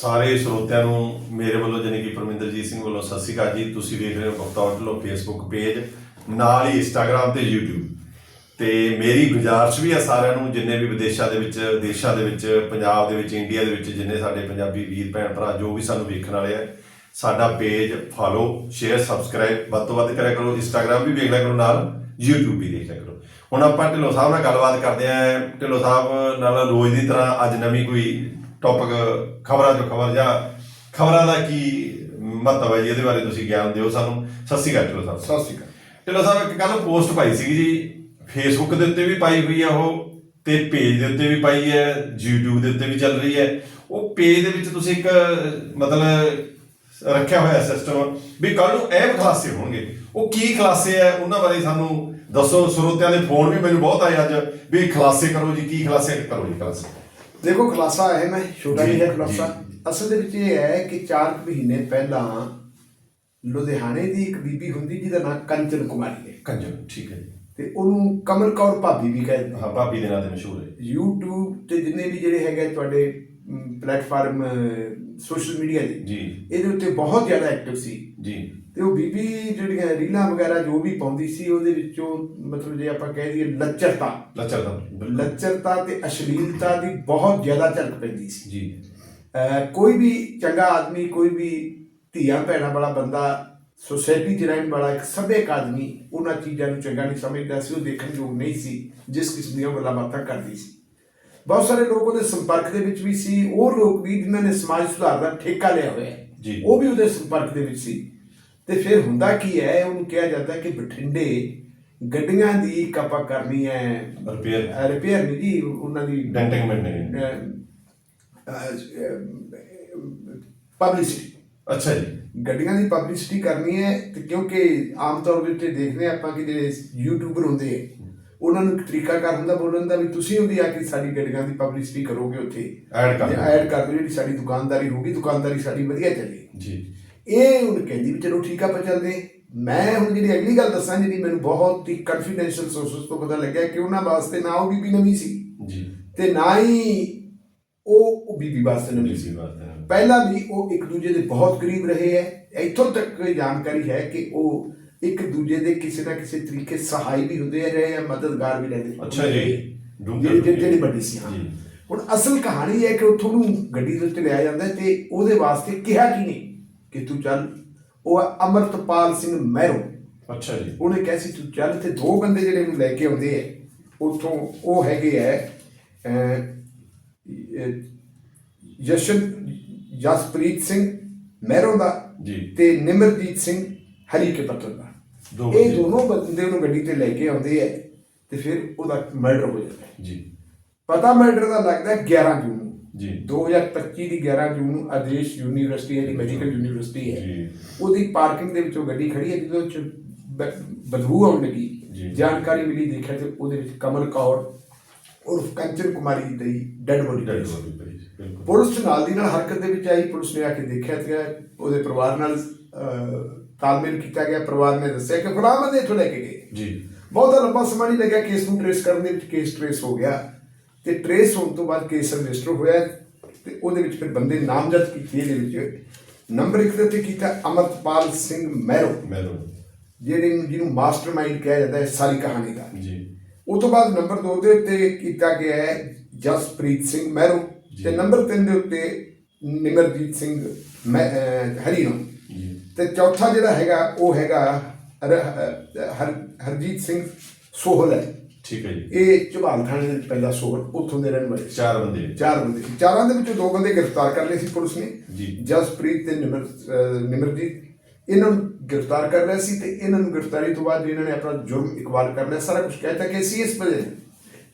ਸਾਰੇ ਸਰੋਤਿਆਂ ਨੂੰ ਮੇਰੇ ਵੱਲੋਂ ਜਾਣੀ ਕਿ ਪਰਮਿੰਦਰਜੀਤ ਸਿੰਘ ਵੱਲੋਂ ਸਤਿ ਸ਼੍ਰੀ ਅਕਾਲ ਜੀ। ਤੁਸੀਂ ਵੇਖ ਰਹੇ ਹੋ ਗੁਪਤਾ ਹੋਟਲੋ ਫੇਸਬੁੱਕ ਪੇਜ ਨਾਲ ਹੀ ਇੰਸਟਾਗ੍ਰam ਤੇ YouTube ਤੇ ਮੇਰੀ ਗੁਜ਼ਾਰਿਸ਼ ਵੀ ਆ ਸਾਰਿਆਂ ਨੂੰ, ਜਿੰਨੇ ਵੀ ਵਿਦੇਸ਼ਾਂ ਦੇ ਵਿੱਚ, ਦੇਸ਼ਾਂ ਦੇ ਵਿੱਚ, ਪੰਜਾਬ ਦੇ ਵਿੱਚ ਇੰਡੀਆ ਦੇ ਵਿੱਚ, ਜਿੰਨੇ ਸਾਡੇ ਪੰਜਾਬੀ ਵੀਰ ਭੈਣ ਭਰਾ, ਜੋ ਵੀ ਸਾਨੂੰ ਵੇਖਣ ਵਾਲੇ ਆ, ਸਾਡਾ ਪੇਜ ਫਾਲੋ ਸ਼ੇਅਰ ਸਬਸਕ੍ਰਾਈਬ ਵੱਧ ਤੋਂ ਵੱਧ ਕਰਿਆ ਕਰੋ। ਇੰਸਟਾਗ੍ਰam ਵੀ ਵੇਖ ਲਿਆ ਕਰੋ, ਨਾਲ YouTube ਵੀ ਦੇਖ ਲਿਆ ਕਰੋ। ਹੁਣ ਆਪਾਂ ਢਿੱਲੋਂ ਸਾਹਿਬ ਨਾਲ ਗੱਲਬਾਤ ਕਰਦੇ ਆਂ। ਢਿੱਲੋਂ ਸਾਹਿਬ ਨਾਲ ਰੋਜ਼ ਦੀ ਤਰ੍ਹਾਂ ਅੱਜ ਨਵੀਂ ਕੋਈ ਟੌਪਿਕ ਖਬਰਾਂ ਜੋ ਖਬਰ ਜਾਂ ਖਬਰਾਂ ਦਾ ਕੀ ਮਹੱਤਵ ਹੈ ਜੀ? ਇਹਦੇ ਬਾਰੇ ਤੁਸੀਂ ਗਿਆਨ ਦਿਓ ਸਾਨੂੰ। ਸਤਿ ਸ਼੍ਰੀ ਅਕਾਲ ਢਿੱਲੋਂ ਸਾਹਿਬ ਸਤਿ ਸ਼੍ਰੀ ਅਕਾਲ। ਢਿੱਲੋਂ ਸਾਹਿਬ ਇੱਕ ਕੱਲ ਪੋਸਟ ਪਾਈ ਸੀਗੀ ਜੀ। ਫੇਸਬੁੱਕ ਦੇ ਉੱਤੇ ਵੀ ਪਾਈ ਹੋਈ ਆ ਉਹ ਤੇ ਪੇਜ ਦੇ ਉੱਤੇ ਵੀ ਪਾਈ ਹੈ। YouTube ਦੇ ਉੱਤੇ ਵੀ ਚੱਲ ਰਹੀ ਹੈ। ਉਹ ਪੇਜ ਦੇ ਵਿੱਚ ਤੁਸੀਂ ਇੱਕ ਮਤਲਬ ਰੱਖਿਆ ਹੋਇਆ ਸਿਸਟਮ ਵੀ ਕੱਲ ਨੂੰ ਇਹ ਖਲਾਸੇ ਹੋਣਗੇ। ਉਹ ਕੀ ਖਲਾਸੇ ਹੈ ਉਹਨਾਂ ਬਾਰੇ ਸਾਨੂੰ ਦੱਸੋ। ਸਰੋਤਿਆਂ ਦੇ ਫੋਨ ਵੀ ਮੈਨੂੰ ਬਹੁਤ ਆਏ ਅੱਜ। ਵੀ ਖਲਾਸੇ ਕਰੋ ਜੀ ਕੀ ਖਲਾਸੇ ਕਰੋ ਜੀ ਖਲਾਸੇ ਦੇਖੋ ਖੁਲਾਸਾ ਹੈ ਮੈਂ ਛੋਟਾ ਜਿਹਾ ਜੀ। ਖੁਲਾਸਾ। ਅਸਲ ਦੇ ਵਿੱਚ ਇਹ ਹੈ ਕਿ 4 ਮਹੀਨੇ ਪਹਿਲਾਂ ਲੁਧਿਆਣੇ ਦੀ ਇੱਕ ਬੀਬੀ ਹੁੰਦੀ ਜਿਹਦਾ ਨਾਮ ਕੰਚਨ ਕੁਮਾਰੀ ਹੈ। ਕੰਜਨ ਠੀਕ ਹੈ ਜੀ। ਤੇ ਉਹਨੂੰ ਕਮਲ ਕੌਰ ਭਾਬੀ ਵੀ ਕਹਿੰਦੇ ਹਾਂ ਭਾਬੀ ਦੇ ਨਾਂ ਤੇ ਮਸ਼ਹੂਰ ਹੈ। YouTube ਤੇ ਜਿੰਨੇ ਵੀ ਜਿਹੜੇ ਹੈਗੇ ਤੁਹਾਡੇ ਪਲੇਟਫਾਰਮ ਸੋਸ਼ਲ ਮੀਡੀਆ ਦੇ ਜੀ। ਇਹਦੇ ਉੱਤੇ ਬਹੁਤ ਜ਼ਿਆਦਾ ਐਕਟਿਵ ਸੀ। ਜੀ। ਤੇ ਉਹ ਬੀਬੀ ਜਿਹੜੀਆਂ ਰੀਲਾਂ ਵਗੈਰਾ ਜੋ ਵੀ ਪਾਉਂਦੀ ਸੀ ਉਹਦੇ ਵਿੱਚੋਂ ਮਤਲਬ ਜੇ ਆਪਾਂ ਕਹਿ ਦਈਏ ਲੱਚਰਤਾ। ਲੱਚਰ ਦਾ ਲੱਚਰਤਾ ਤੇ ਅਸ਼ਲੀਲਤਾ ਦੀ ਬਹੁਤ ਜ਼ਿਆਦਾ ਝਲਕ ਪੈਂਦੀ ਸੀ। ਜੀ। ਕੋਈ ਵੀ ਚੰਗਾ ਆਦਮੀ ਕੋਈ ਵੀ ਧੀਆਂ ਭੈਣਾਂ ਵਾਲਾ ਬੰਦਾ ਸੋਸਾਇਟੀ 'ਚ ਰਹਿਣ ਵਾਲਾ ਇੱਕ ਸਭਿਅਕ ਆਦਮੀ ਉਹਨਾਂ ਚੀਜ਼ਾਂ ਨੂੰ ਚੰਗਾ ਨਹੀਂ ਸਮਝਦਾ ਸੀ ਉਹ ਦੇਖਣ ਯੋਗ ਨਹੀਂ ਸੀ ਜਿਸ ਕਿਸਮ ਦੀਆਂ ਗੱਲਾਂ ਬਾਤਾਂ ਕਰਦੀ ਸੀ। ਬਹੁਤ ਸਾਰੇ ਲੋਕ ਉਹਦੇ ਸੰਪਰਕ ਦੇ ਵਿੱਚ ਵੀ ਸੀ ਉਹ ਲੋਕ ਵੀ ਜਿਨ੍ਹਾਂ ਨੇ ਸਮਾਜ ਸੁਧਾਰ ਦਾ ਠੇਕਾ ਲਿਆ ਹੋਇਆ। ਹੈ ਜੀ। ਉਹ ਵੀ ਉਹਦੇ ਸੰਪਰਕ ਦੇ ਵਿੱਚ ਸੀ। ਤੇ ਫਿਰ ਹੁੰਦਾ ਕੀ ਹੈ ਉਹਨੂੰ ਕਿਹਾ ਜਾਂਦਾ ਕਿ ਬਠਿੰਡੇ ਗੱਡੀਆਂ ਦੀ ਕਪਾ ਕਰਨੀ ਹੈ ਰਿਪੇਅਰ ਰਿਪੇਅਰ ਨਹੀਂ ਜੀ ਉਹਨਾਂ ਦੀ ਡੈਂਟਿੰਗ ਮੈਂਟੇਨ ਪਬਲਿਸਿਟੀ ਅੱਛਾ ਜੀ। ਗੱਡੀਆਂ ਦੀ ਪਬਲਿਸਿਟੀ ਕਰਨੀ ਹੈ ਤੇ ਕਿਉਂਕਿ ਆਮ ਤੌਰ ਉੱਤੇ ਦੇਖਦੇ ਆਪਾਂ ਕਿ ਜਿਹੜੇ ਯੂਟਿਊਬਰ ਹੁੰਦੇ ਆ ਉਹਨਾਂ ਨੂੰ ਇੱਕ ਤਰੀਕਾ ਕਰ ਹੁੰਦਾ ਬੋਲਣ ਦਾ ਵੀ ਤੁਸੀਂ ਉਹਦੀ ਆ ਕੇ ਸਾਡੀ ਗੱਡੀਆਂ ਦੀ ਪਬਲਿਸਿਟੀ ਕਰੋਗੇ ਉੱਥੇ। Add ਕਰ ਦਿਓ। ਐਡ ਕਰ ਦਿਓ ਜਿਹੜੀ ਸਾਡੀ ਦੁਕਾਨਦਾਰੀ ਹੋਊਗੀ ਦੁਕਾਨਦਾਰੀ ਸਾਡੀ ਵਧੀਆ ਚੱਲੇ। ਜੀ। ਇਹ ਹੁਣ ਕਹਿੰਦੀ ਵੀ ਚਲੋ ਠੀਕ ਆ ਆਪਾਂ ਚੱਲਦੇ। ਮੈਂ ਹੁਣ ਜਿਹੜੀ ਅਗਲੀ ਗੱਲ ਦੱਸਾਂ ਜਿਹੜੀ ਮੈਨੂੰ ਬਹੁਤ ਹੀ ਕਨਫੀਡੈਂਸ਼ੀਅਲ ਸੋਰਸਸ ਤੋਂ ਪਤਾ ਲੱਗਿਆ ਕਿ ਉਹਨਾਂ ਵਾਸਤੇ ਨਾ ਉਹ ਬੀਬੀ ਨਵੀਂ ਸੀ। ਜੀ। ਤੇ ਨਾ ਹੀ ਉਹ ਉਹ ਬੀਬੀ ਵਾਸਤੇ ਨਵੀਂ ਸੀ। ਪਹਿਲਾਂ ਵੀ ਉਹ ਇੱਕ ਦੂਜੇ ਦੇ ਬਹੁਤ ਕਰੀਬ ਰਹੇ ਹੈ। ਇੱਥੋਂ ਤੱਕ ਜਾਣਕਾਰੀ ਹੈ ਕਿ ਉਹ ਇੱਕ ਦੂਜੇ ਦੇ ਕਿਸੇ ਨਾ ਕਿਸੇ ਤਰੀਕੇ ਸਹਾਈ ਵੀ ਹੁੰਦੇ ਰਹੇ ਆ ਮਦਦਗਾਰ ਵੀ ਰਹਿੰਦੇ ਅੱਛਾ ਜੀ। ਜਿਹੜੀ। ਜਿਹੜੀ ਵੱਡੀ ਸੀ ਹਾਂ। ਹੁਣ ਅਸਲ ਕਹਾਣੀ ਹੈ ਕਿ ਉੱਥੋਂ ਨੂੰ ਗੱਡੀ ਦੇ ਉੱਤੇ ਲਿਆ ਜਾਂਦਾ ਤੇ ਉਹਦੇ ਵਾਸਤੇ ਕਿਹਾ ਕੀ ਨਹੀਂ ਕਿ ਤੂੰ ਚੱਲ ਉਹ ਅਮਰਤਪਾਲ ਸਿੰਘ ਮਹਿਰੋ ਅੱਛਾ ਜੀ ਉਹਨੇ ਕਿਹਾ ਸੀ ਤੂੰ ਚੱਲ ਤੇ ਦੋ ਬੰਦੇ ਜਿਹੜੇ ਨੂੰ ਲੈ ਕੇ ਆਉਂਦੇ ਐ ਉੱਥੋਂ ਉਹ ਹੈਗੇ ਐ ਜਸ਼ਨ ਜਸਪ੍ਰੀਤ ਸਿੰਘ ਮਹਿਰੋਂ ਦਾ ਜੀ। ਤੇ ਨਿਮਰਜੀਤ ਸਿੰਘ ਹਰੀ ਕੇ ਪੱਤਰ ਦਾ ਦੋ ਇਹ। ਦੋਨੋਂ ਬੰਦੇ ਉਹਨੂੰ ਗੱਡੀ ਤੇ ਲੈ ਕੇ ਆਉਂਦੇ ਐ ਤੇ ਫਿਰ ਉਹਦਾ ਮਰਡਰ ਹੋ ਜਾਂਦਾ ਹੈ। ਜੀ। ਪਤਾ ਮਰਡਰ ਦਾ ਲੱਗਦਾ ਹੈ 11 ਜੂਨ ਨੂੰ। ਜੀ। 2025 ਦੀ 11 ਜੂਨ ਨੂੰ ਆਦੇਸ਼ ਯੂਨੀਵਰਸਿਟੀ ਜਿਹੜੀ ਮੈਡੀਕਲ ਯੂਨੀਵਰਸਿਟੀ ਹੈ। ਜੀ। ਉਹਦੀ ਪਾਰਕਿੰਗ ਦੇ ਵਿੱਚੋਂ ਗੱਡੀ ਖੜੀ ਹੈ ਜਿਹਦੇ ਵਿੱਚ ਬ- ਬਦਬੂ ਆਉਣ ਲੱਗੀ। ਜਾਣਕਾਰੀ ਮਿਲੀ ਦੇਖਿਆ ਤੇ ਉਹਦੇ ਵਿੱਚ ਕਮਲ ਕੌਰ ਉਰਫ ਕੰਚਨ ਕੁਮਾਰੀ ਦੀ ਡੈਡ ਬੋਡੀ ਡੈਡ ਬੋਡੀ ਪਈ ਸੀ, ਬਿਲਕੁਲ। ਪੁਲਿਸ ਨਾਲ ਦੀ ਨਾਲ ਹਰਕਤ ਦੇ ਵਿੱਚ ਆਈ ਪੁਲਿਸ ਨੇ ਆ ਕੇ ਦੇਖਿਆ ਤੇ ਉਹਦੇ ਪਰਿਵਾਰ ਨਾਲ ਅਹ, ਤਾਲਮੇਲ ਕੀਤਾ ਗਿਆ ਪਰਿਵਾਰ ਨੇ ਦੱਸਿਆ ਕਿ ਫਲਾਣਾ ਬੰਦੇ ਇੱਥੋਂ ਲੈ ਕੇ ਗਏ। ਜੀ। ਬਹੁਤਾ ਲੰਬਾ ਸਮਾਂ ਨਹੀਂ ਲੱਗਿਆ ਕੇਸ ਨੂੰ ਟ੍ਰੇਸ ਕਰਨ ਦੇ ਵਿੱਚ ਕੇਸ ਟ੍ਰੇਸ ਹੋ ਗਿਆ। ਤੇ ਟ੍ਰੇਸ ਹੋਣ ਤੋਂ ਬਾਅਦ ਕੇਸ ਰਜਿਸਟਰ ਹੋਇਆ ਤੇ ਉਹਦੇ ਵਿੱਚ ਫਿਰ ਬੰਦੇ ਨਾਮਜ਼ਦ ਕੀਤੇ ਇਹਦੇ ਵਿੱਚ ਨੰਬਰ 1 ਦੇ ਉੱਤੇ ਕੀਤਾ ਅਮਰਪਾਲ ਸਿੰਘ ਮਹਿਰੋ ਮੈਰੋ। ਜਿਹੜੇ ਨੂੰ ਜਿਹਨੂੰ ਮਾਸਟਰਮਾਈਂਡ ਕਿਹਾ ਜਾਂਦਾ ਹੈ ਸਾਰੀ ਕਹਾਣੀ ਦਾ। ਜੀ। ਉਹ ਤੋਂ ਬਾਅਦ ਨੰਬਰ 2 ਦੇ ਉੱਤੇ ਕੀਤਾ ਗਿਆ ਹੈ ਜਸਪ੍ਰੀਤ ਸਿੰਘ ਮਹਿਰੋ ਤੇ ਨੰਬਰ 3 ਦੇ ਉੱਤੇ ਨਿਮਰਜੀਤ ਸਿੰਘ ਹਰੀਨੋ ਤੇ ਚੌਥਾ ਜਿਹੜਾ ਹੈਗਾ ਉਹ ਹੈਗਾ ਹਰ- ਹਰਜੀਤ ਸਿੰਘ ਸੋਹਲ ਹੈ। ਠੀਕ ਹੈ ਜੀ। ਇਹ ਝਬਾਲ ਥਾਣੇ ਦੇ ਪੈਂਦਾ ਸੋਹਲ ਉੱਥੋਂ ਦੇ ਰਹਿਣ ਵਾਲੇ। ਸੀ। ਚਾਰ ਬੰਦੇ ਚਾਰ ਬੰਦੇ। ਸੀ ਚਾਰਾਂ ਦੇ ਵਿੱਚੋਂ ਦੋ ਬੰਦੇ ਗ੍ਰਿਫਤਾਰ ਕਰ ਲਏ ਸੀ ਪੁਲਿਸ ਨੇ। ਜੀ। ਜਸਪ੍ਰੀਤ ਤੇ ਨਿਮਰ ਨਿਮਰਜੀਤ। ਇਹਨਾਂ ਨੂੰ ਗ੍ਰਿਫਤਾਰ ਕਰ ਲਿਆ ਸੀ ਤੇ ਇਹਨਾਂ ਨੂੰ ਗ੍ਰਿਫਤਾਰੀ ਤੋਂ ਬਾਅਦ ਇਹਨਾਂ ਨੇ ਆਪਣਾ ਜੁਰਮ ਇਕਬਾਲ ਕਰ ਲਿਆ। ਸਾਰਾ ਕੁਝ ਕਹਿਤਾ ਕਿ ਅਸੀਂ ਇਸ ਨਾਲ।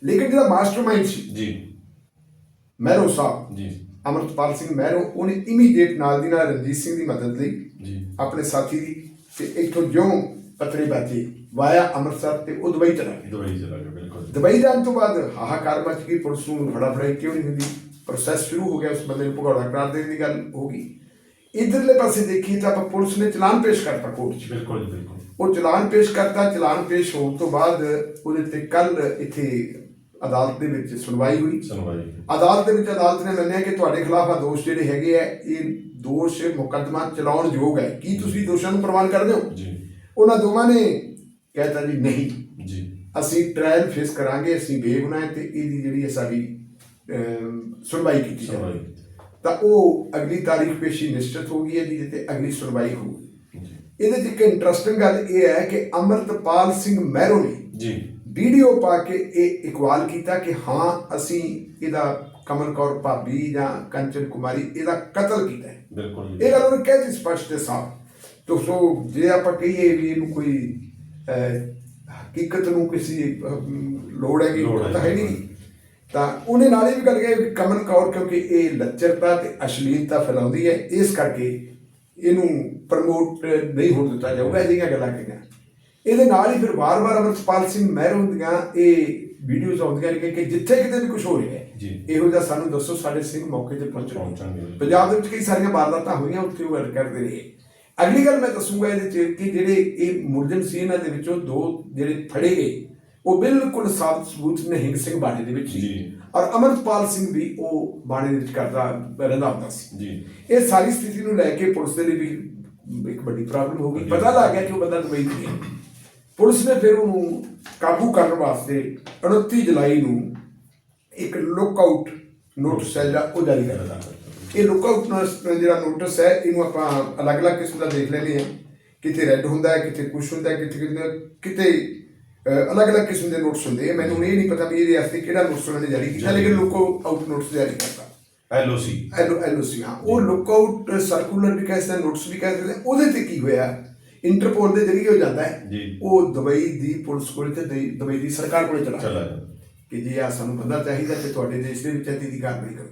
ਲੇਕਿਨ ਜਿਹੜਾ ਮਾਸਟਰਮਾਈਂਡ ਸੀ ਜੀ। ਮਹਿਰੋ ਸਾਹਿਬ ਜੀ। ਅਮਰਤਪਾਲ ਸਿੰਘ ਮਹਿਰੋ ਉਹਨੇ ਇਮੀਡੀਏਟ ਨਾਲ ਦੀ ਨਾਲ ਰਣਜੀਤ ਸਿੰਘ ਦੀ ਮਦਦ ਲਈ ਜੀ। ਆਪਣੇ ਸਾਥੀ ਦੀ ਤੇ ਇੱਥੋਂ ਜਿਉਂ ਪਤਰੇ ਬਾਜੀ ਵਾਇਆ ਅੰਮ੍ਰਿਤਸਰ ਤੇ ਉਹ ਦੁਬਈ ਚਲਾ ਗਿਆ। ਦੁਬਈ ਚਲਾ ਗਿਆ ਬਿਲਕੁਲ ਦੁਬਈ ਜਾਣ ਤੋਂ ਬਾਅਦ ਹਾਹਾਕਾਰ ਮਚ ਗਈ ਪੁਲਿਸ ਨੂੰ ਫੜਾ ਫੜਾਈ ਕਿਉਂ ਨਹੀਂ ਹੁੰਦੀ? ਪ੍ਰੋਸੈਸ ਸ਼ੁਰੂ ਹੋ ਗਿਆ ਉਸ ਬੰਦੇ ਨੂੰ ਭਗੌੜਾ ਕਰਾਰ ਦੇਣ ਦੀ ਗੱਲ ਹੋ ਗਈ। ਇਧਰਲੇ ਪਾਸੇ ਦੇਖੀਏ ਤਾਂ ਆਪਾਂ ਪੁਲਿਸ ਨੇ ਚਲਾਨ ਪੇਸ਼ ਕਰਤਾ ਕੋਰਟ 'ਚ। ਬਿਲਕੁਲ ਬਿਲਕੁਲ। ਉਹ ਚਲਾਨ ਪੇਸ਼ ਕਰਤਾ ਚਲਾਨ ਪੇਸ਼ ਹੋਣ ਤੋਂ ਬਾਅਦ ਉਹਦੇ ਤੇ ਕੱਲ ਇੱਥੇ ਅਦਾਲਤ ਦੇ ਵਿੱਚ ਸੁਣਵਾਈ ਹੋਈ। ਸੁਣਵਾਈ ਅਦਾਲਤ ਦੇ ਵਿੱਚ ਅਦਾਲਤ ਨੇ ਮੰਨਿਆ ਕਿ ਤੁਹਾਡੇ ਖਿਲਾਫ ਆ ਦੋਸ਼ ਜਿਹੜੇ ਹੈਗੇ ਆ ਇਹ ਦੋਸ਼ ਮੁਕੱਦਮਾ ਚਲਾਉਣ ਯੋਗ ਹੈ। ਕੀ ਤੁਸੀਂ ਦੋਸ਼ਾਂ ਨੂੰ ਪ੍ਰਵਾਨ ਕਰਦੇ ਹੋ? ਜੀ। ਉਹਨਾਂ ਦੋਵਾਂ ਨੇ ਕਹਿਤਾ ਜੀ ਨਹੀਂ। ਜੀ। ਅਸੀਂ ਟ੍ਰਾਇਲ ਫੇਸ ਕਰਾਂਗੇ ਅਸੀਂ ਬੇਗੁਨਾਹ ਹਾਂ ਤੇ ਇਹਦੀ ਜਿਹੜੀ ਹੈ ਸਾਡੀ ਸੁਣਵਾਈ ਕੀਤੀ ਜਾਵੇ। ਤਾਂ ਉਹ ਅਗਲੀ ਤਾਰੀਖ ਪੇਸ਼ੀ ਨਿਸ਼ਚਿਤ ਹੋ ਗਈ ਹੈ ਜੀ ਤੇ ਅਗਲੀ ਸੁਣਵਾਈ ਹੋਊਗੀ ਜੀ। ਇਹਦੇ 'ਚ ਇੱਕ ਇੰਟਰਸਟਿੰਗ ਗੱਲ ਇਹ ਹੈ ਕਿ ਅਮਰਤਪਾਲ ਸਿੰਘ ਮਹਿਰੋ ਨੇ ਜੀ। ਵੀਡੀਓ ਪਾ ਕੇ ਇਹ ਇਕਵਾਲ ਕੀਤਾ ਕਿ ਹਾਂ ਅਸੀਂ ਇਹਦਾ ਕਮਲ ਕੌਰ ਭਾਬੀ ਜਾਂ ਕੰਚਨ ਕੁਮਾਰੀ ਇਹਦਾ ਕਤਲ ਕੀਤਾ ਹੈ। ਬਿਲਕੁਲ ਇਹ ਗੱਲ ਉਹਨੇ ਕਹਿ ਦਿੱਤੀ ਸਪਸ਼ਟ ਤੇ ਸਾਫ਼ ਤੋ ਸੋ ਜੇ ਆਪਾਂ ਕਹੀਏ ਵੀ ਇਹਨੂੰ ਕੋਈ ਹਕੀਕਤ ਨੂੰ ਕਿਸੇ ਲੋੜ ਹੈ ਕਿ। ਤਾਂ ਹੈ ਨਹੀਂ। ਤਾਂ ਉਹਨੇ ਨਾਲੇ ਵੀ ਗੱਲ ਕਹੀ ਵੀ ਕਮਲ ਕੌਰ ਕਿਉਂਕਿ ਇਹ ਲੱਚਰਤਾ ਤੇ ਅਸ਼ਲੀਲਤਾ ਫੈਲਾਉਂਦੀ ਹੈ ਇਸ ਕਰਕੇ ਇਹਨੂੰ ਪ੍ਰਮੋਟ ਨਹੀਂ ਹੋਣ ਦਿੱਤਾ ਜਾਊਗਾ ਇਹ ਜਿਹੀਆਂ ਗੱਲਾਂ ਕਹੀਆਂ। ਇਹਦੇ ਨਾਲ ਹੀ ਫਿਰ ਵਾਰ-ਵਾਰ ਅਮਰਪਾਲ ਸਿੰਘ ਮਹਿਰੋਂ ਦੀਆਂ ਇਹ ਵੀਡੀਓਜ਼ ਆਉਂਦੀਆਂ ਨੇ ਕਿ ਜਿੱਥੇ ਕਿਤੇ ਵੀ ਕੁਝ ਹੋ ਰਿਹਾ ਹੈ। ਇਹੋ ਜਿਹਾ ਸਾਨੂੰ ਦੱਸੋ ਸਾਡੇ ਸਿੰਘ ਮੌਕੇ ਤੇ ਪਹੁੰਚਣਗੇ ਪਹੁੰਚਣਗੇ। ਪੰਜਾਬ ਦੇ ਵਿੱਚ ਕਈ ਸਾਰੀਆਂ ਵਾਰਦਾਤਾਂ ਹੋਈਆਂ ਉੱਥੇ ਉਹ ਕਰਦੇ ਰਹੇ। ਅਗਲੀ ਗੱਲ ਮੈਂ ਦੱਸੂਗਾ ਇਹਦੇ ਚ ਕਿ ਜਿਹੜੇ ਇਹ ਮੁਲਜ਼ਮ ਸੀ ਇਹਨਾਂ ਦੇ ਵਿੱਚੋਂ ਦੋ ਜਿਹੜੇ ਫੜੇ ਗਏ ਉਹ ਬਿਲਕੁਲ ਸਾਬਤ ਸਬੂਤ ਨੇ ਹਿੰਗ ਸਿੰਘ ਬਾਣੇ ਦੇ ਵਿੱਚ ਜੀ। ਔਰ ਅਮਰਪਾਲ ਸਿੰਘ ਵੀ ਉਹ ਬਾਣੇ ਦੇ ਵਿੱਚ ਕਰਦਾ ਰਹਿੰਦਾ ਹੁੰਦਾ ਸੀ। ਜੀ। ਇਹ ਸਾਰੀ ਸਥਿਤੀ ਨੂੰ ਲੈ ਕੇ ਪੁਲਿਸ ਦੇ ਲਈ ਵੀ ਇੱਕ ਵੱਡੀ ਪ੍ਰੋਬਲਮ ਹੋ ਗਈ। ਪਤਾ ਲੱਗ ਗਿਆ ਕਿ ਉਹ ਬੰਦਾ ਦੁਬਈ ਤੋਂ ਹੈ। ਪੁਲਿਸ ਨੇ ਫਿਰ ਉਹਨੂੰ ਕਾਬੂ ਕਰਨ ਵਾਸਤੇ 29 ਜੁਲਾਈ ਨੂੰ ਇੱਕ ਲੁੱਕਆਊਟ ਨੋਟਿਸ ਹੈ ਜਿਹੜਾ ਉਹ ਜਾਰੀ ਕਰ ਦਿੱਤਾ ਇਹ ਲੁੱਕਆਊਟ ਜਿਹੜਾ ਨੋਟਿਸ ਹੈ ਇਹਨੂੰ ਆਪਾਂ ਅਲੱਗ-ਅਲੱਗ ਕਿਸਮ ਦਾ ਦੇਖ ਲੈਂਦੇ ਹਾਂ। ਕਿਤੇ ਰੈੱਡ ਹੁੰਦਾ ਹੈ ਕਿਤੇ ਕੁਛ ਹੁੰਦਾ ਹੈ ਕਿਤੇ ਕਿਤੇ ਅਲੱਗ-ਅਲੱਗ ਕਿਸਮ ਦੇ ਨੋਟਿਸ ਹੁੰਦੇ ਆ। ਮੈਨੂੰ ਇਹ ਨਹੀਂ ਪਤਾ ਵੀ ਇਹਦੇ ਵਾਸਤੇ ਕਿਹੜਾ ਨੋਟਿਸ ਉਹਨਾਂ ਨੇ ਜਾਰੀ ਕੀਤਾ ਲੇਕਿਨ ਲੁੱਕਆਊਟ ਨੋਟਿਸ ਜਾਰੀ ਕਰਤਾ। ਐਲਓਸੀ ਐਲੋ ਐਲਓਸੀ ਹਾਂ। ਉਹ ਲੁੱਕਆਊਟ ਸਰਕੂਲਰ ਵੀ ਕਹਿ ਸਕਦੇ ਨੋਟਿਸ ਵੀ ਕਹਿ ਸਕਦੇ। ਹਾਂ। ਉਹਦੇ ਤੇ ਕੀ ਹੋਇਆ? ਇੰਟਰਪੋਲ ਦੇ ਜ਼ਰੀਏ ਹੋ ਜਾਂਦਾ ਹੈ। ਉਹ ਦੁਬਈ ਦੀ ਪੁਲਿਸ ਕੋਲ ਤੇ ਦੁਬਈ- ਦੀ ਸਰਕਾਰ ਕੋਲ ਚਲਾ ਜਾਂਦਾ। ਕਿ ਜੀ ਆ ਸਾਨੂੰ ਬੰਦਾ ਚਾਹੀਦਾ ਤੇ ਤੁਹਾਡੇ ਦੇਸ਼ ਦੇ ਵਿੱਚ ਇਹਦੀ ਦੀ ਕਾਰਵਾਈ ਕਰੋ।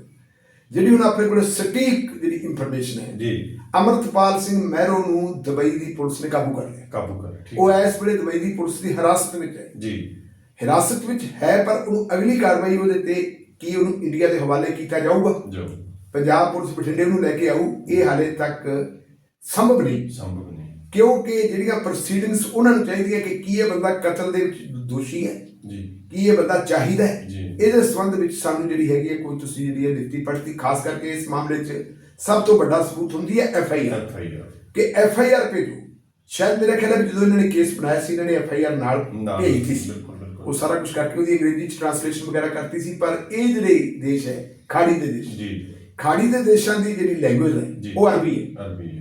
ਜਿਹੜੀ ਹੁਣ ਆਪਣੇ ਕੋਲ ਸਟੀਕ ਜਿਹੜੀ ਇਨਫੋਰਮੇਸ਼ਨ ਹੈ ਜੀ। ਅਮਰਤਪਾਲ ਸਿੰਘ ਮਹਿਰੋ ਨੂੰ ਦੁਬਈ ਦੀ ਪੁਲਿਸ ਨੇ ਕਾਬੂ ਕਰ ਲਿਆ। ਕਾਬੂ ਕਰ ਠੀਕ। ਉਹ ਇਸ ਵੇਲੇ ਦੁਬਈ ਦੀ ਪੁਲਿਸ ਦੀ ਹਿਰਾਸਤ ਵਿੱਚ ਹੈ। ਜੀ। ਹਿਰਾਸਤ ਵਿੱਚ ਹੈ ਪਰ ਉਹਨੂੰ ਅਗਲੀ ਕਾਰਵਾਈ ਉਹਦੇ ਤੇ ਕੀ ਉਹਨੂੰ ਇੰਡੀਆ ਦੇ ਹਵਾਲੇ ਕੀਤਾ ਜਾਊਗਾ? ਜੋ ਪੰਜਾਬ ਪੁਲਿਸ ਬਠਿੰਡੇ ਨੂੰ ਲੈ ਕੇ ਆਊ। ਇਹ ਹਾਲੇ ਤੱਕ ਸੰਭਵ ਨਹੀਂ। ਸੰਭਵ ਕਿਉਂਕਿ ਜਿਹੜੀਆਂ ਪ੍ਰੋਸੀਡਿੰਗਸ ਉਹਨਾਂ ਨੂੰ ਚਾਹੀਦੀਆਂ ਕਿ ਕੀ ਇਹ ਬੰਦਾ ਕਤਲ ਦੇ ਵਿੱਚ ਦੋਸ਼ੀ ਹੈ? ਜੀ। ਕੀ ਇਹ ਬੰਦਾ ਚਾਹੀਦਾ ਹੈ। ਇਹਦੇ ਸੰਬੰਧ ਵਿੱਚ ਸਾਨੂੰ ਜਿਹੜੀ ਹੈਗੀ ਹੈ ਕੋਈ ਤੁਸੀਂ ਜਿਹੜੀ ਹੈ ਲਿਖਤੀ ਪੜਤੀ ਖਾਸ ਕਰਕੇ ਇਸ ਮਾਮਲੇ 'ਚ ਸਭ ਤੋਂ ਵੱਡਾ ਸਬੂਤ ਹੁੰਦੀ ਹੈ ਐਫ ਆਈ ਆਰ। ਕਿ ਐਫ ਆਈ ਆਰ ਭੇਜੋ। ਸ਼ਾਇਦ ਮੇਰੇ ਖਿਆਲ ਹੈ ਵੀ ਜਦੋਂ ਇਹਨਾਂ ਨੇ ਕੇਸ ਬਣਾਇਆ ਸੀ ਇਹਨਾਂ ਨੇ ਐਫ ਆਈ ਆਰ ਨਾਲ ਭੇਜੀ ਸੀ। ਉਹ ਸਾਰਾ ਕੁਝ ਕਰਕੇ ਉਹਦੀ ਅੰਗਰੇਜ਼ੀ 'ਚ ਟ੍ਰਾਂਸਲੇਸ਼ਨ ਵਗੈਰਾ ਕਰਤੀ ਸੀ ਪਰ ਇਹ ਜਿਹੜੇ ਦੇਸ਼ ਹੈ ਖਾੜੀ ਦੇ ਦੇਸ਼ ਜੀ। ਖਾੜੀ ਦੇ ਦੇਸ਼ਾਂ ਦੀ ਜਿਹੜੀ ਲੈਂਗੁਏਜ ਹੈ ਉਹ ਅਰਬੀ ਹੈ। ਅਰਬੀ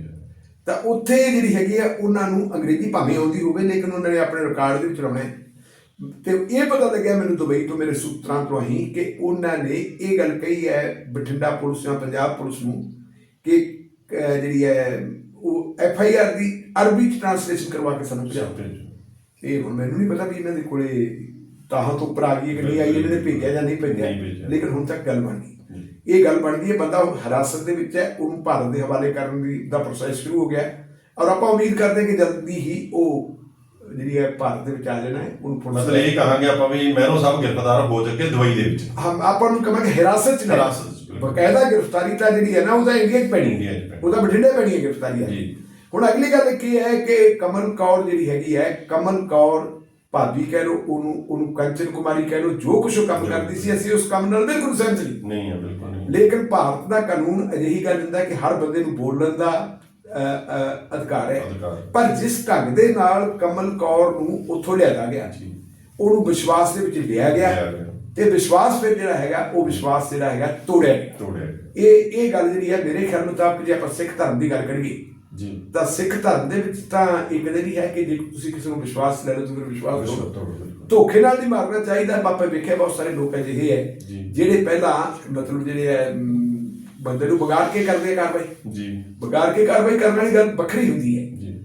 ਤਾਂ ਉੱਥੇ ਜਿਹੜੀ ਹੈਗੀ ਆ ਉਹਨਾਂ ਨੂੰ ਅੰਗਰੇਜ਼ੀ ਭਾਵੇਂ ਆਉਂਦੀ ਹੋਵੇ ਲੇਕਿਨ ਉਹਨਾਂ ਨੇ ਆਪਣੇ ਰਿਕਾਰਡ ਦੇ ਵਿੱਚ ਲਾਉਣਾ ਤੇ ਇਹ ਪਤਾ ਲੱਗਿਆ ਮੈਨੂੰ ਦੁਬਈ ਤੋਂ ਮੇਰੇ ਸੂਤਰਾਂ ਤੋਂ ਹੀ ਕਿ ਉਹਨਾਂ ਨੇ ਇਹ ਗੱਲ ਕਹੀ ਹੈ ਬਠਿੰਡਾ ਪੁਲਿਸ ਜਾਂ ਪੰਜਾਬ ਪੁਲਿਸ ਨੂੰ ਕਿ ਜਿਹੜੀ ਹੈ ਉਹ ਐਫ ਆਈ ਆਰ ਦੀ ਅਰਬੀ ਚ ਟ੍ਰਾਂਸਲੇਸ਼ਨ ਕਰਵਾ ਕੇ ਸਾਨੂੰ ਭੇਜੋ। ਇਹ ਹੁਣ ਮੈਨੂੰ ਨਹੀਂ ਪਤਾ ਵੀ ਇਹਨਾਂ ਦੇ ਕੋਲੇ ਤਾਹਾਂ ਤੋਂ ਉੱਪਰ ਆ ਗਈ ਕਿ ਨਹੀਂ ਆਈ ਇਹਨਾਂ ਨੇ ਭੇਜਿਆ ਜਾਂ ਨਹੀਂ ਭੇਜਿਆ। ਲੇਕਿਨ ਹੁਣ ਤੱਕ ਗੱਲ ਬਣ। ਇਹ ਗੱਲ ਬਣ ਗਈ ਹੈ ਬੰਦਾ ਹਿਰਾਸਤ ਦੇ ਵਿੱਚ ਹੈ ਉਹਨੂੰ ਭਾਰਤ ਦੇ ਹਵਾਲੇ ਕਰਨ ਦੀ ਦਾ ਪ੍ਰੋਸੈਸ ਸ਼ੁਰੂ ਹੋ ਗਿਆ ਹੈ ਔਰ ਆਪਾਂ ਉਮੀਦ ਕਰਦੇ ਹਾਂ ਕਿ ਜਲਦੀ ਹੀ ਉਹ ਜਿਹੜੀ ਹੈ ਭਾਰਤ ਦੇ ਵਿੱਚ ਆ ਜਾਣਾ ਹੈ ਉਹਨੂੰ ਪੁਲਿਸ ਮਤਲਬ ਇਹ ਕਹਾਂਗੇ ਆਪਾਂ ਵੀ ਮਹਿਰੋ ਸਾਹਿਬ ਗ੍ਰਿਫਤਾਰ ਹੋ ਚੁੱਕੇ ਦੁਬਈ ਦੇ ਵਿੱਚ ਆਪਾਂ ਨੂੰ ਕਹਾਂਗੇ ਹਿਰਾਸਤ ਚ ਹਿਰਾਸਤ। ਬਕਾਇਦਾ ਗ੍ਰਿਫਤਾਰੀ ਤਾਂ ਜਿਹੜੀ ਹੈ ਨਾ ਉਹਦਾ ਇੰਡੀਆ ਚ ਪੈਣੀ ਪੈਣੀ। ਉਹਦਾ ਬਠਿੰਡੇ ਪੈਣੀ ਹੈ ਗ੍ਰਿਫਤਾਰੀ ਜੀ। ਹੁਣ ਅਗਲੀ ਗੱਲ ਕੀ ਹੈ ਕਿ ਕਮਲ ਕੌਰ ਜਿਹੜੀ ਹੈਗੀ ਹੈ ਕਮਲ ਕੌਰ ਭਾਬੀ ਕਹਿ ਲੋ ਉਹਨੂੰ ਉਹਨੂੰ ਕੰਚਨ ਕੁਮਾਰੀ ਕਹਿ ਲੋ ਜੋ ਉਹ ਕੰਮ ਕਰਦੀ ਸੀ ਅਸੀਂ ਉਸ ਕੰਮ ਨਾਲ ਬਿਲਕੁਲ ਸਹਿਮਤ ਨਹੀਂ। ਨਹੀਂ ਹੈ ਬਿਲਕੁਲ ਨਹੀਂ। ਲੇਕਿਨ ਭਾਰਤ ਦਾ ਕਾਨੂੰਨ ਅਜਿਹੀ ਗੱਲ ਦਿੰਦਾ ਹੈ ਕਿ ਹਰ ਬੰਦੇ ਨੂੰ ਬੋਲਣ ਦਾ ਅਧਿਕਾਰ ਹੈ। ਪਰ ਜਿਸ ਢੰਗ ਦੇ ਨਾਲ ਕਮਲ ਕੌਰ ਨੂੰ ਉੱਥੋਂ ਲਿਆਇਆ ਗਿਆ ਜੀ। ਉਹਨੂੰ ਵਿਸ਼ਵਾਸ ਦੇ ਵਿੱਚ ਲਿਆ ਗਿਆ। ਤੇ ਵਿਸ਼ਵਾਸ ਫਿਰ ਜਿਹੜਾ ਹੈਗਾ ਉਹ ਵਿਸ਼ਵਾਸ ਜਿਹੜਾ ਹੈਗਾ ਤੋੜਿਆ ਤੋੜਿਆ ਇਹ ਇਹ ਗੱਲ ਜਿਹੜੀ ਹੈ ਮੇਰੇ ਖਿਆਲ ਮੁਤਾਬਕ ਜੇ ਆਪਾਂ ਸਿੱਖ ਧਰਮ ਦੀ ਗੱਲ ਕਰੀਏ ਜੀ। ਤਾਂ ਸਿੱਖ ਧਰਮ ਦੇ ਵਿੱਚ ਤਾਂ ਇਹ ਕਦੇ ਨਹੀਂ ਹੈ ਕਿ ਜੇ ਤੁਸੀਂ ਕਿਸੇ ਨੂੰ ਵਿਸ਼ਵਾਸ ਲੈ ਲਓ ਤਾਂ ਫਿਰ ਵਿਸ਼ਵਾਸ ਬਿਲਕੁਲ। ਧੋਖੇ ਨਾਲ ਨਹੀਂ ਮਾਰਨਾ ਚਾਹੀਦਾ। ਬਾਪੇ ਵੇਖਿਆ ਬਹੁਤ ਸਾਰੇ ਲੋਕ ਅਜਿਹੇ ਹੈ। ਜਿਹੜੇ ਪਹਿਲਾਂ ਮਤਲਬ ਜਿਹੜੇ ਹੈ ਬੰਦੇ ਨੂੰ ਵਿਗਾੜ ਕੇ ਕਰਦੇ ਕਾਰਵਾਈ। ਜੀ। ਵਿਗਾੜ ਕੇ ਕਾਰਵਾਈ ਕਰਨ ਵਾਲੀ ਗੱਲ ਵੱਖਰੀ ਹੁੰਦੀ ਹੈ।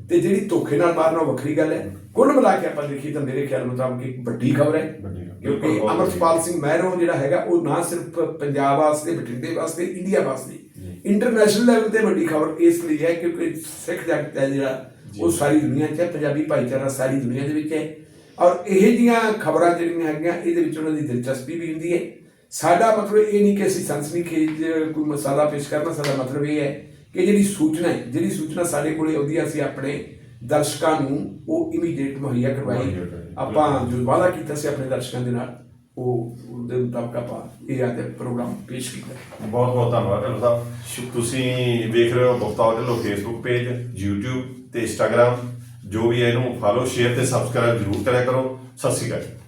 ਤੇ ਜਿਹੜੀ ਧੋਖੇ ਨਾਲ ਮਾਰਨਾ ਵੱਖਰੀ ਗੱਲ ਹੈ। ਕੁੱਲ ਮਿਲਾ ਕੇ ਆਪਾਂ ਦੇਖੀਏ ਤਾਂ ਮੇਰੇ ਖਿਆਲ ਮੁਤਾਬਕ ਇੱਕ ਵੱਡੀ ਖਬਰ ਹੈ। ਕਿਉਂਕਿ ਅਮਰਪਾਲ ਸਿੰਘ ਮਹਿਰੋ ਜਿਹੜਾ ਹੈਗਾ ਉਹ ਨਾ ਸਿਰਫ ਪੰਜਾਬ ਵਾਸਤੇ ਬਠਿੰਡੇ ਵਾਸਤੇ ਇੰਡੀਆ ਵਾਸਤੇ ਇੰਟਰਨੈਸ਼ਨਲ ਲੈਵਲ ਤੇ ਵੱਡੀ ਖਬਰ ਇਸ ਲਈ ਹੈ ਕਿਉਂਕਿ ਸਿੱਖ ਜਗਤ ਹੈ ਜਿਹੜਾ ਉਹ ਸਾਰੀ ਦੁਨੀਆ 'ਚ ਹੈ ਪੰਜਾਬੀ ਭਾਈਚਾਰਾ ਸਾਰੀ ਦੁਨੀਆ ਦੇ ਵਿੱਚ ਹੈ। ਔਰ ਇਹ ਜੀਆਂ ਖਬਰਾਂ ਜਿਹੜੀਆਂ ਹੈਗੀਆਂ ਇਹਦੇ ਵਿੱਚ ਉਹਨਾਂ ਦੀ ਦਿਲਚਸਪੀ ਵੀ ਹੁੰਦੀ ਹੈ। ਸਾਡਾ ਮਤਲਬ ਇਹ ਨਹੀਂ ਕਿ ਅਸੀਂ ਸਨਸਨੀ ਖੇਜ ਕੋਈ ਮਸਾਲਾ ਪੇਸ਼ ਕਰਨਾ ਸਾਡਾ ਮਤਲਬ ਇਹ ਹੈ ਕਿ ਜਿਹੜੀ ਸੂਚਨਾ ਹੈ ਜਿਹੜੀ ਸੂਚਨਾ ਸਾਡੇ ਕੋਲੇ ਆਉਂਦੀ ਹੈ ਅਸੀਂ ਆਪਣੇ ਦਰਸ਼ਕਾਂ ਨੂੰ ਉਹ ਇਮੀਡੀਏਟ ਮੁਹੱਈਆ ਕਰਵਾਈ। ਮੁਹੱਈਆ ਕਰਵਾਈ। ਆਪਾਂ ਜੋ ਵਾਅਦਾ ਕੀਤਾ ਸੀ ਆਪਣੇ ਦਰਸ਼ਕਾਂ ਦੇ ਨਾਲ ਉਹ ਉਹਦੇ ਮੁਤਾਬਕ ਆਪਾਂ ਇਹ ਆਦੇ ਪ੍ਰੋਗਰਾਮ ਪੇਸ਼ ਕੀਤਾ। ਬਹੁਤ ਬਹੁਤ ਧੰਨਵਾਦ ਢਿੱਲੋਂ ਸਾਹਿਬ। ਤੁਸੀਂ ਵੇਖ ਰਹੇ ਹੋ Bakhtaur Dhillon Facebook page YouTube ਤੇ Instagram ਜੋ ਵੀ ਹੈ ਇਹਨੂੰ ਫਾਲੋ ਸ਼ੇਅਰ ਤੇ ਸਬਸਕ੍ਰਾਈਬ ਜ਼ਰੂਰ ਕਰਿਆ ਕਰੋ। ਸਤਿ ਸ਼੍ਰੀ ਅਕਾਲ